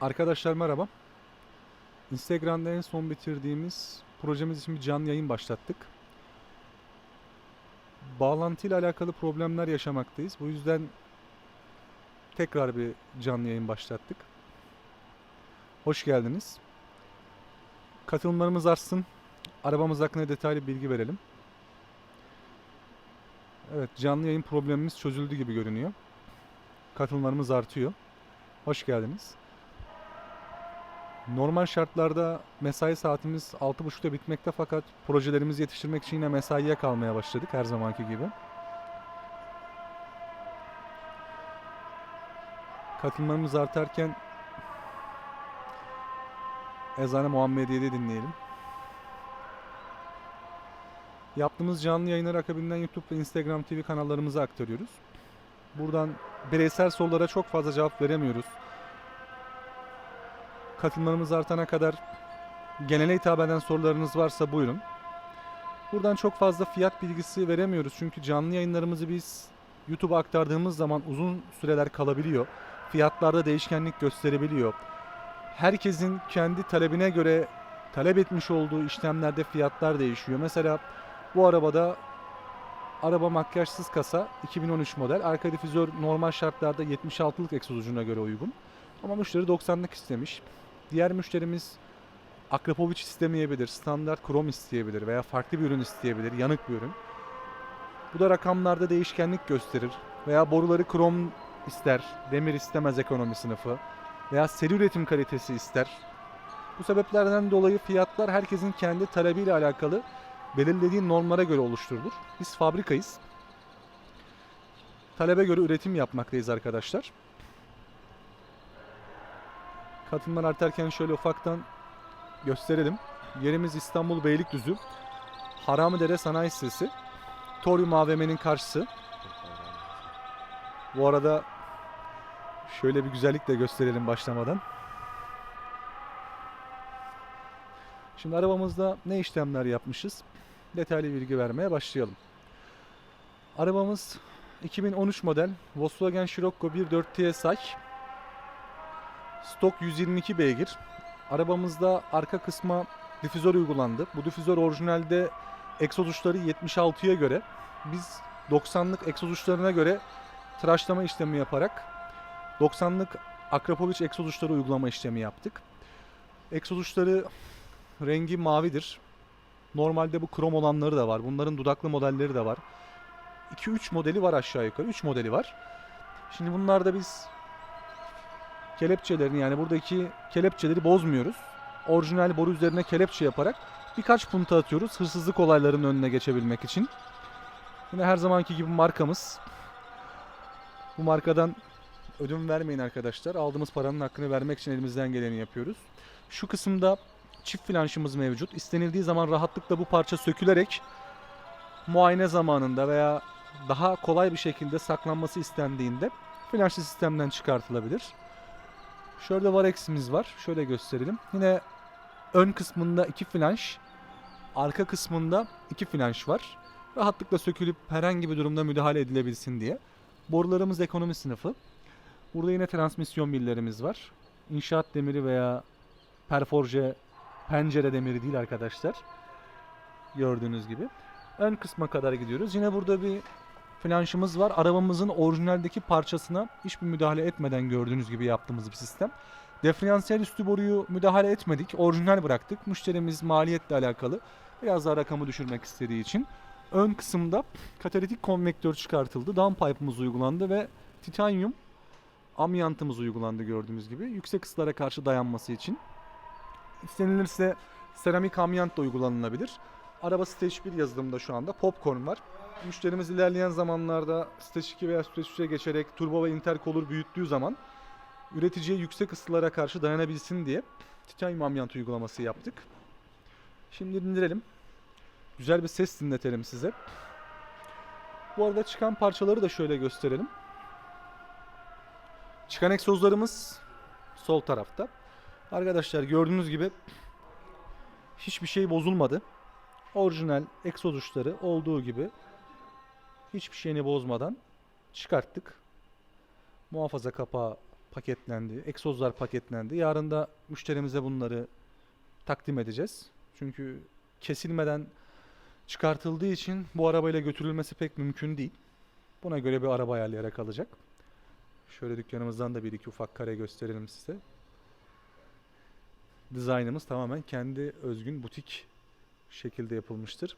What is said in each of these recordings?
Arkadaşlar merhaba. Instagram'da en son bitirdiğimiz projemiz için bir canlı yayın başlattık. Bağlantıyla alakalı problemler yaşamaktayız. Bu yüzden tekrar bir canlı yayın başlattık. Hoş geldiniz. Katılımlarımız artsın. Arabamız hakkında detaylı bilgi verelim. Evet, canlı yayın problemimiz çözüldü gibi görünüyor. Katılımlarımız artıyor. Hoş geldiniz. Normal şartlarda mesai saatimiz 6.30'da bitmekte fakat projelerimizi yetiştirmek için yine mesaiye kalmaya başladık her zamanki gibi. Katılımlarımız artarken Ezane Muhammediye'de dinleyelim. Yaptığımız canlı yayınları akabinden YouTube ve Instagram TV kanallarımıza aktarıyoruz. Buradan bireysel sorulara çok fazla cevap veremiyoruz. Katılımlarımız artana kadar genele hitap eden sorularınız varsa buyurun. Buradan çok fazla fiyat bilgisi veremiyoruz çünkü canlı yayınlarımızı biz YouTube'a aktardığımız zaman uzun süreler kalabiliyor. Fiyatlarda değişkenlik gösterebiliyor. Herkesin kendi talebine göre talep etmiş olduğu işlemlerde fiyatlar değişiyor. Mesela bu arabada araba makyajsız kasa 2013 model. Arka difüzör normal şartlarda 76'lık egzoz ucuna göre uygun. Ama müşteri 90'lık istemiş. Diğer müşterimiz Akrapovic istemeyebilir, standart krom isteyebilir veya farklı bir ürün isteyebilir, yanık bir ürün. Bu da rakamlarda değişkenlik gösterir. Veya boruları krom ister, demir istemez ekonomi sınıfı. Veya seri üretim kalitesi ister. Bu sebeplerden dolayı fiyatlar herkesin kendi talebiyle alakalı belirlediği normlara göre oluşturulur. Biz fabrikayız. Talebe göre üretim yapmaktayız arkadaşlar. Katılımlar artarken şöyle ufaktan gösterelim. Yerimiz İstanbul Beylikdüzü. Haramidere Sanayi Sitesi. Torium AVM'nin karşısı. Bu arada şöyle bir güzellik de gösterelim başlamadan. Şimdi arabamızda ne işlemler yapmışız? Detaylı bilgi vermeye başlayalım. Arabamız 2013 model Volkswagen Scirocco 1.4 TSI. Stok 122 beygir. Arabamızda arka kısma difüzör uygulandı. Bu difüzör orijinalde egzoz uçları 76'ya göre biz 90'lık egzoz uçlarına göre tıraşlama işlemi yaparak 90'lık Akrapovic egzoz uçları uygulama işlemi yaptık. Egzoz uçları rengi mavidir. Normalde bu krom olanları da var. Bunların dudaklı modelleri de var. 2-3 modeli var aşağı yukarı. 3 modeli var. Şimdi bunlarda biz kelepçelerini yani buradaki kelepçeleri bozmuyoruz. Orijinal boru üzerine kelepçe yaparak birkaç punta atıyoruz hırsızlık olaylarının önüne geçebilmek için. Yine her zamanki gibi markamız. Bu markadan ödün vermeyin arkadaşlar. Aldığımız paranın hakkını vermek için elimizden geleni yapıyoruz. Şu kısımda çift flanşımız mevcut. İstenildiği zaman rahatlıkla bu parça sökülerek muayene zamanında veya daha kolay bir şekilde saklanması istendiğinde flanşlı sistemden çıkartılabilir. Şöyle varex'imiz var. Şöyle gösterelim. Yine ön kısmında iki flanş, arka kısmında iki flanş var. Rahatlıkla sökülüp herhangi bir durumda müdahale edilebilsin diye. Borularımız ekonomi sınıfı. Burada yine transmisyon millerimiz var. İnşaat demiri veya perforje pencere demiri değil arkadaşlar. Gördüğünüz gibi. Ön kısma kadar gidiyoruz. Yine burada bir flanşımız var. Arabamızın orijinaldeki parçasına hiçbir müdahale etmeden gördüğünüz gibi yaptığımız bir sistem. Diferansiyel üstü boruyu müdahale etmedik. Orijinal bıraktık. Müşterimiz maliyetle alakalı biraz daha rakamı düşürmek istediği için. Ön kısımda katalitik konvektör çıkartıldı. Downpipe'ımız uygulandı ve titanyum amyantımız uygulandı gördüğünüz gibi. Yüksek ısılara karşı dayanması için. İstenilirse seramik amyant da uygulanılabilir. Araba Stage 1 yazılımda şu anda popcorn var. Müşterimiz ilerleyen zamanlarda Stage 2 veya Stage 3'e geçerek turbo ve intercooler büyüttüğü zaman üreticiye yüksek ısılara karşı dayanabilsin diye titanyum amyant uygulaması yaptık. Şimdi indirelim. Güzel bir ses dinletelim size. Bu arada çıkan parçaları da şöyle gösterelim. Çıkan egzozlarımız sol tarafta. Arkadaşlar gördüğünüz gibi hiçbir şey bozulmadı. Orijinal egzoz uçları olduğu gibi hiçbir şeyini bozmadan çıkarttık. Muhafaza kapağı paketlendi. Egzozlar paketlendi. Yarın da müşterimize bunları takdim edeceğiz. Çünkü kesilmeden çıkartıldığı için bu arabayla götürülmesi pek mümkün değil. Buna göre bir araba ayarlayarak alacak. Şöyle dükkanımızdan da bir iki ufak kare gösterelim size. Dizaynımız tamamen kendi özgün butik şekilde yapılmıştır.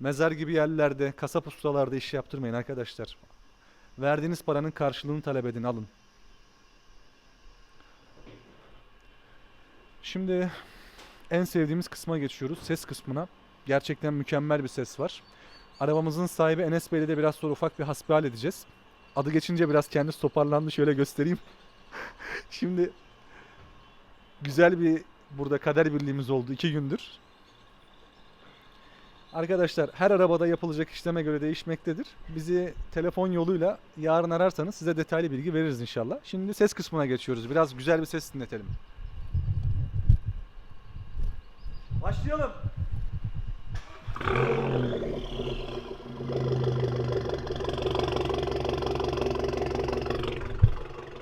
Mezar gibi yerlerde, kasap ustalarda iş yaptırmayın arkadaşlar. Verdiğiniz paranın karşılığını talep edin, alın. Şimdi en sevdiğimiz kısma geçiyoruz. Ses kısmına. Gerçekten mükemmel bir ses var. Arabamızın sahibi Enes Bey'le de biraz sonra ufak bir hasbihal edeceğiz. Adı geçince biraz kendisi toparlandı. Şöyle göstereyim. Şimdi güzel bir burada kader birliğimiz oldu iki gündür. Arkadaşlar her arabada yapılacak işleme göre değişmektedir. Bizi telefon yoluyla yarın ararsanız size detaylı bilgi veririz inşallah. Şimdi ses kısmına geçiyoruz. Biraz güzel bir ses dinletelim. Başlayalım.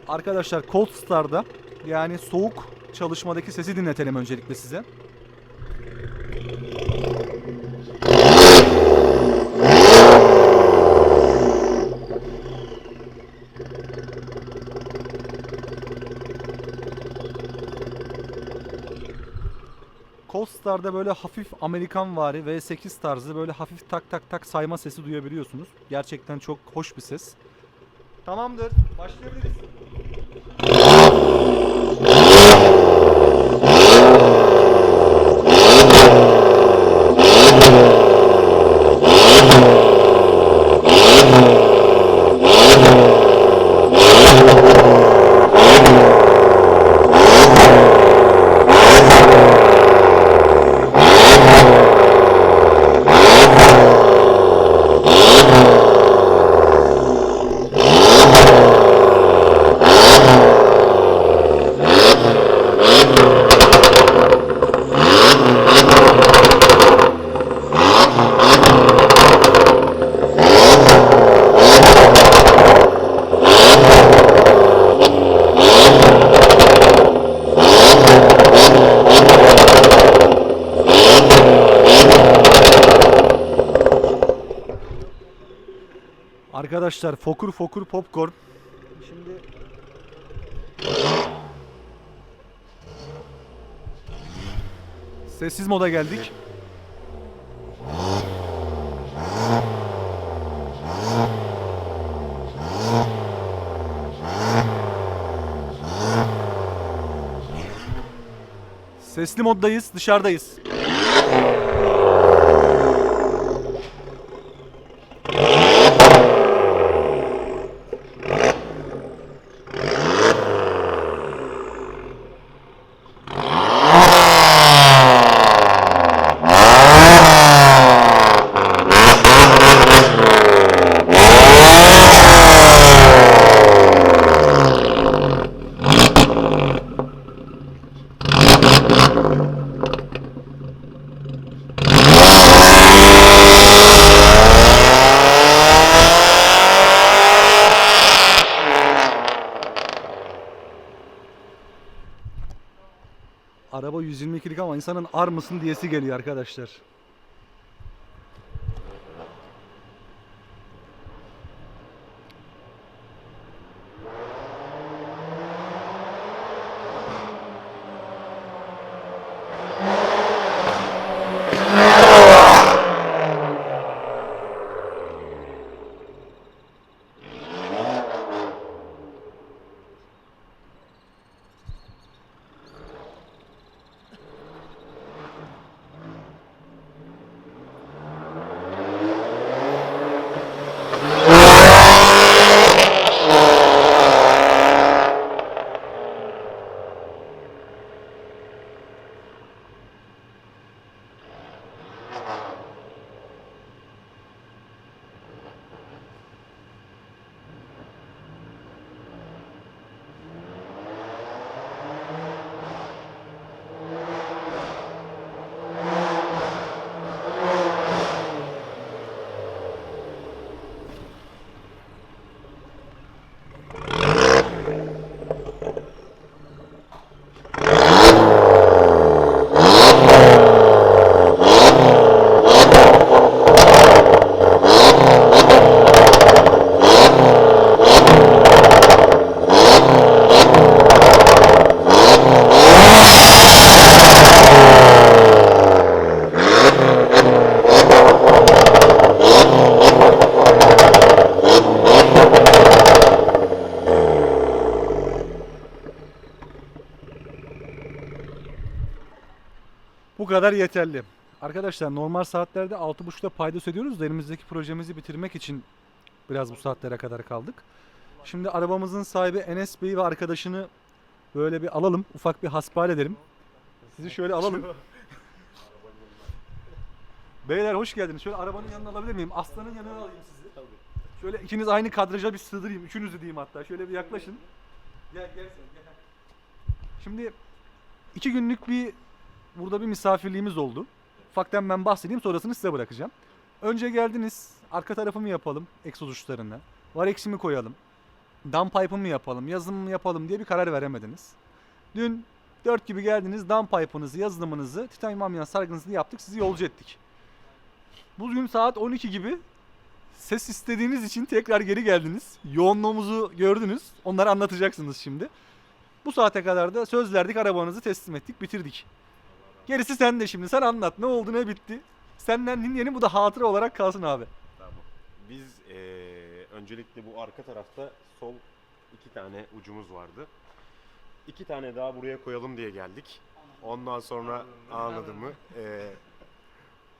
Arkadaşlar Cold Star'da yani soğuk çalışmadaki sesi dinletelim öncelikle size. Cold Star'da böyle hafif Amerikan vari V8 tarzı böyle hafif tak tak tak sayma sesi duyabiliyorsunuz. Gerçekten çok hoş bir ses. Tamamdır. Başlayabiliriz. Arkadaşlar fokur fokur popcorn. Şimdi Sessiz moda geldik. Sesli moddayız, dışarıdayız. Araba 122'lik ama insanın ar mısın diyesi geliyor arkadaşlar. Kadar yeterli. Arkadaşlar normal saatlerde 6.30'da paydos ediyoruz da elimizdeki projemizi bitirmek için biraz bu saatlere kadar kaldık. Şimdi arabamızın sahibi Enes Bey ve arkadaşını böyle bir alalım. Ufak bir hasbihal edelim. Sizi şöyle alalım. Beyler hoş geldiniz. Şöyle arabanın yanına alabilir miyim? Aslanın yanına alayım sizi. Şöyle ikiniz aynı kadraja bir sığdırayım. Üçünüzü diyeyim hatta. Şöyle bir yaklaşın. Gel gel sen gel. Şimdi iki günlük bir burada bir misafirliğimiz oldu. Ufaktan ben bahsedeyim sonrasını size bırakacağım. Önce geldiniz. Arka tarafı mı yapalım egzoz uçlarını? Var eksi mi koyalım? Downpipe'ı mı yapalım? Yazılım mı yapalım diye bir karar veremediniz. Dün 4 gibi geldiniz. Downpipe'ınızı, yazılımınızı, titanyum amyan sargınızı yaptık. Sizi yolcu ettik. Bugün saat 12 gibi ses istediğiniz için tekrar geri geldiniz. Yoğunluğumuzu gördünüz. Onları anlatacaksınız şimdi. Bu saate kadar da söz verdik arabanızı teslim ettik bitirdik. Gerisi sende şimdi sen anlat ne oldu ne bitti. Senden dinleyelim bu da hatıra olarak kalsın abi. Tamam. Biz eee, öncelikle bu arka tarafta sol iki tane ucumuz vardı. İki tane daha buraya koyalım diye geldik. Ondan sonra anladın mı? Eee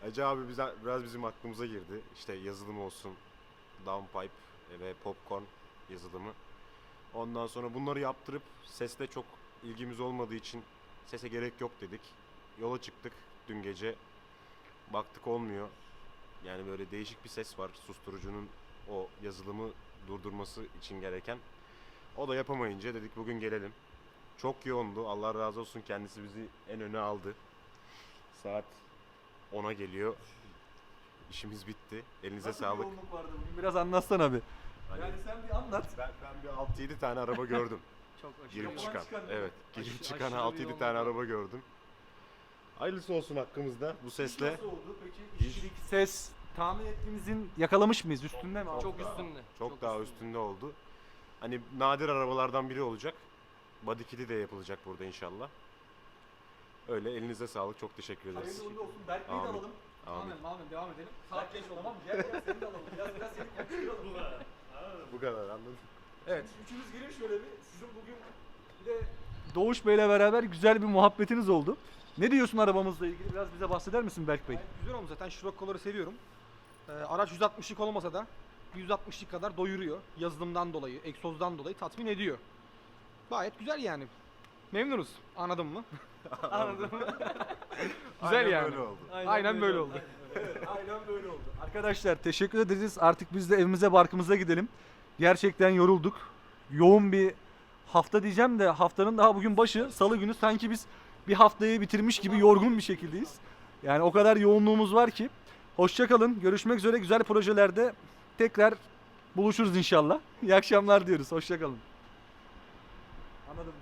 Hacı abi bize, biraz bizim aklımıza girdi. İşte yazılım olsun, downpipe ve popcorn yazılımı. Ondan sonra bunları yaptırıp sesle çok ilgimiz olmadığı için sese gerek yok dedik. Yola çıktık dün gece. Baktık olmuyor. Yani böyle değişik bir ses var susturucunun o yazılımı durdurması için gereken. O da yapamayınca dedik bugün gelelim. Çok yoğundu. Allah razı olsun kendisi bizi en öne aldı. Saat 10'a geliyor. İşimiz bitti. Elinize sağlık. vardı bugün biraz anlatsana bir. Hani Yani sen bir anlat. ben, ben bir 6-7 tane araba gördüm. Çok aşırı Girip çıkan. Evet, girip Aşırı- çıkan aşırı 6-7 yoğun tane araba gördüm. Hayırlısı olsun hakkımızda bu sesle. Nasıl oldu peki? İşçilik, ses tahmin ettiğimizin yakalamış mıyız? Üstünde mi? Çok altında? üstünde. Çok, daha üstünde oldu. Hani nadir arabalardan biri olacak. Body kit'i de yapılacak burada inşallah. Öyle elinize sağlık. Çok teşekkür ederiz. Hayırlı uğurlu olsun. Berk Bey'i de Amin. alalım. Amin. Amin, amin devam edelim. Saat geç oldu. Tamam gel gel seni de alalım. Biraz biraz seni konuşturalım. Bu kadar anladın. Evet. Üçünüz gelin şöyle bir. Sizin bugün bir de Doğuş Bey'le beraber güzel bir muhabbetiniz oldu. Ne diyorsun arabamızla ilgili? Biraz bize bahseder misin Berk Bey? Gayet güzel olmuş zaten Scirocco'ları seviyorum. Ee, araç 160'lık olmasa da 160'lık kadar doyuruyor. Yazılımdan dolayı, egzozdan dolayı tatmin ediyor. Gayet güzel yani. Memnunuz. Anladın mı? Anladın mı? güzel Aynen yani. böyle oldu. Aynen, böyle oldu. Aynen böyle oldu. Arkadaşlar teşekkür ederiz. Artık biz de evimize barkımıza gidelim. Gerçekten yorulduk. Yoğun bir hafta diyeceğim de haftanın daha bugün başı. Salı günü sanki biz bir haftayı bitirmiş gibi yorgun bir şekildeyiz. Yani o kadar yoğunluğumuz var ki. Hoşça kalın. Görüşmek üzere güzel projelerde tekrar buluşuruz inşallah. İyi akşamlar diyoruz. Hoşça kalın. Anladım.